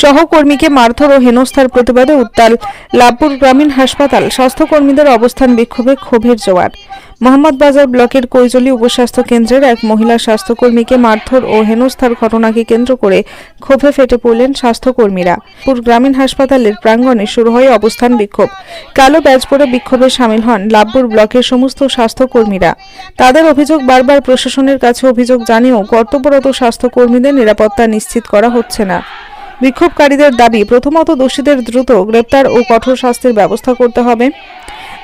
সহকর্মীকে মারধর ও হেনস্থার প্রতিবাদে উত্তাল লাভপুর গ্রামীণ হাসপাতাল। স্বাস্থ্যকর্মীদের অবস্থান বিক্ষোভে ক্ষোভের জোয়ার। মোহাম্মদবাজার ব্লকের কৈজলি উপস্বাস্থ্য কেন্দ্রের এক মহিলা স্বাস্থ্যকর্মীকে মারধর ও হেনস্থার ঘটনাকে কেন্দ্র করে ক্ষোভে ফেটে পড়লেন স্বাস্থ্যকর্মীরা। পুর গ্রামীণ হাসপাতালের প্রাঙ্গণে শুরু হয় অবস্থান বিক্ষোভ। কালো ব্যাজ পরে বিক্ষোভে সামিল হন লাভপুর ব্লকের সমস্ত স্বাস্থ্যকর্মীরা। তাদের অভিযোগ বারবার প্রশাসনের কাছে অভিযোগ জানিয়েও কর্তব্যরত স্বাস্থ্যকর্মীদের নিরাপত্তা নিশ্চিত করা হচ্ছে না। বিক্ষোভকারীদের দাবি, প্রথমত দোষীদের দ্রুত গ্রেপ্তার ও কঠোর শাস্তির ব্যবস্থা করতে হবে।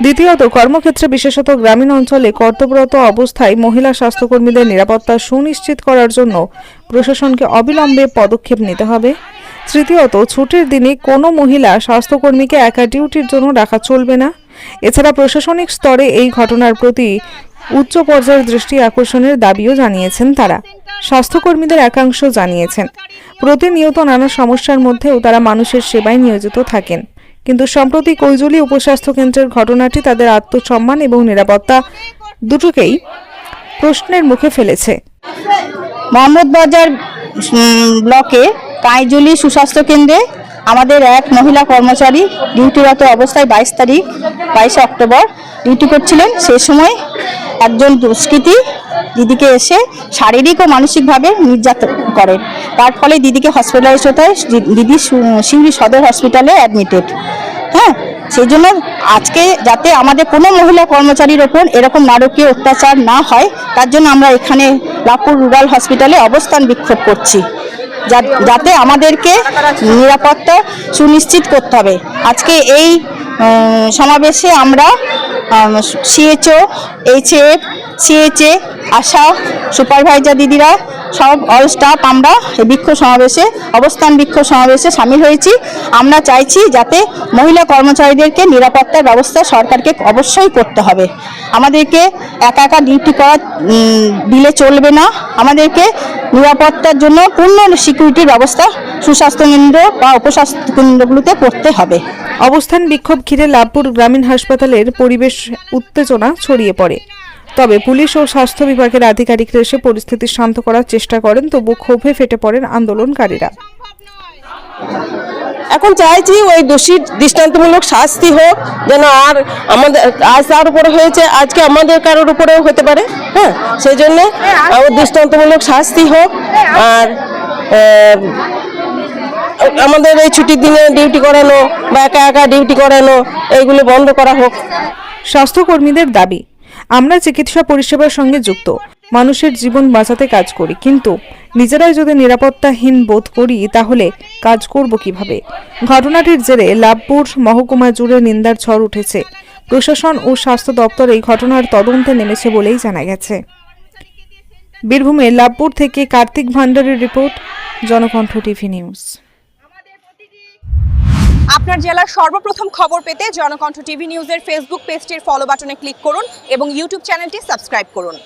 দ্বিতীয়ত, কর্মক্ষেত্রে বিশেষত গ্রামীণ অঞ্চলে কর্তব্যরত অবস্থায় মহিলা স্বাস্থ্যকর্মীদের নিরাপত্তা সুনিশ্চিত করার জন্য প্রশাসনকে অবিলম্বে পদক্ষেপ নিতে হবে। তৃতীয়ত, ছুটির দিনে কোনো মহিলা স্বাস্থ্যকর্মীকে একা ডিউটির জন্য রাখা চলবে না। এছাড়া প্রশাসনিক স্তরে এই ঘটনার প্রতি উচ্চ পর্যায়ের দৃষ্টি আকর্ষণের দাবিও জানিয়েছেন তারা। স্বাস্থ্যকর্মীদের একাংশ জানিয়েছেন প্রতিনিয়ত নানা সমস্যার মধ্যেও তারা মানুষের সেবায় নিয়োজিত থাকেন। কিন্তু সম্প্রতি কৈজলি উপস্বাস্থ্য কেন্দ্রের ঘটনাটি তাদের আত্মসম্মান এবং নিরাপত্তা দুটোকেই প্রশ্নের মুখে ফেলেছে। মোহাম্মদবাজার উম, ব্লকে কাইজুলি সুস্বাস্থ্য কেন্দ্রে আমাদের এক মহিলা কর্মচারী ডিউটিরত অবস্থায় বাইশ তারিখ, বাইশে অক্টোবর ডিউটি করছিলেন। সে সময় একজন দুষ্কৃতী দিদিকে এসে শারীরিক ও মানসিকভাবে নির্যাতন করেন তার ফলে দিদিকে হসপিটালাইজ হতে হয়। দিদি সু- সিংড়ি সদর হসপিটালে অ্যাডমিটেড হ্যাঁ সেই জন্য আজকে যাতে আমাদের কোনো মহিলা কর্মচারীর ওপর এরকম নারকীয় অত্যাচার না হয়, তার জন্য আমরা এখানে লাভপুর রুরাল হসপিটালে অবস্থান বিক্ষোভ করছি। যাতে আমাদেরকে নিরাপত্তা সুনিশ্চিত করতে হবে। আজকে এই সমাবেশে আমরা সিএচও এইচএফ সিএচএ আশা, সুপারভাইজার দিদিরা, সব অল স্টাফ আমরা বিক্ষোভ সমাবেশে, অবস্থান বিক্ষোভ সমাবেশে সামিল হয়েছি। আমরা চাইছি যাতে মহিলা কর্মচারীদেরকে নিরাপত্তার ব্যবস্থা সরকারকে অবশ্যই করতে হবে। আমাদেরকে একা একা ডিউটি করা দিলে চলবে না। আমাদেরকে নিরাপত্তার জন্য পূর্ণ সিকিউরিটির ব্যবস্থা সুস্বাস্থ্য কেন্দ্র বা উপস্বাস্থ্য কেন্দ্রগুলোতে করতে হবে। অবস্থান বিক্ষোভ ঘিরে লাভপুর গ্রামীণ হাসপাতালের পরিবেশ উত্তেজনা ছড়িয়ে পড়ে। তবে পুলিশ ও স্বাস্থ্য বিভাগের আধিকারিকরা এসে পরিস্থিতি শান্ত করার চেষ্টা করেন, তবু ক্ষোভে ফেটে পড়েন আন্দোলনকারীরা। এখন চাইছি ওই দোষীর দৃষ্টান্তমূলক শাস্তি হোক, যেন আর আমাদের আজ তার উপরে হয়েছে, আজকে আমাদের কারোর উপরেও হতে পারে হ্যাঁ? সেই জন্য দৃষ্টান্তমূলক শাস্তি হোক, আর আমাদের এই ছুটির দিনে ডিউটি করানো বা একা একা ডিউটি করানো, এইগুলো বন্ধ করা হোক। স্বাস্থ্যকর্মীদের দাবি, আমরা চিকিৎসা পরিষেবার সঙ্গে যুক্ত। মানুষের জীবন বাঁচাতে কাজ করি। কিন্তু নিজেরাই যদি নিরাপত্তাহীন বোধ করি, তাহলে কাজ করব কীভাবে? ঘটনাটির জেরে লাভপুর মহকুমা জুড়ে নিন্দার ঝড় উঠেছে। প্রশাসন ও স্বাস্থ্য দপ্তর এই ঘটনার তদন্তে নেমেছে বলেই জানা গেছে। বীরভূমে লাভপুর থেকে কার্তিক ভান্ডারের রিপোর্ট, জনকণ্ঠ টিভি নিউজ। আপনার জেলার সর্বপ্রথম খবর পেতে জনকণ্ঠ টিভি নিউজের ফেসবুক পেজটির ফলো বাটনে ক্লিক করুন এবং ইউটিউব চ্যানেলটি সাবস্ক্রাইব করুন।